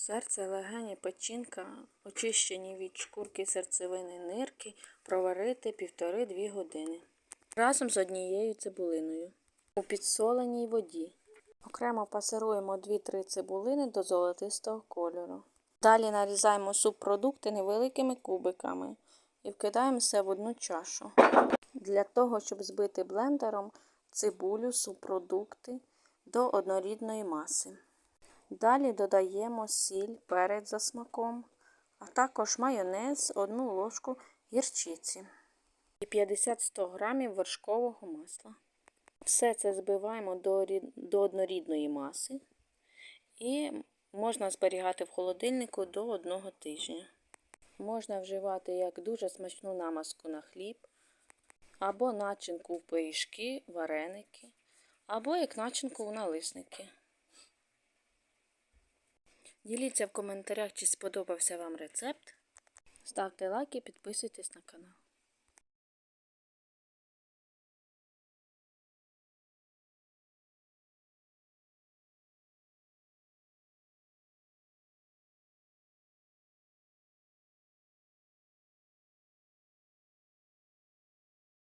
Серце, легені, печінка, очищені від шкурки серцевини нирки, проварити 1,5-2 години. Разом з однією цибулиною. У підсоленій воді. Окремо пасируємо 2-3 цибулини до золотистого кольору. Далі нарізаємо субпродукти невеликими кубиками і вкидаємо все в одну чашу. Для того, щоб збити блендером цибулю, субпродукти до однорідної маси. Далі додаємо сіль, перець за смаком, а також майонез, одну ложку гірчиці і 50-100 грамів вершкового масла. Все це збиваємо до, до однорідної маси і можна зберігати в холодильнику до одного тижня. Можна вживати як дуже смачну намазку на хліб, або начинку в пиріжки, вареники, або як начинку в налисники. Діліться в коментарях, чи сподобався вам рецепт. Ставте лайк і підписуйтесь на канал.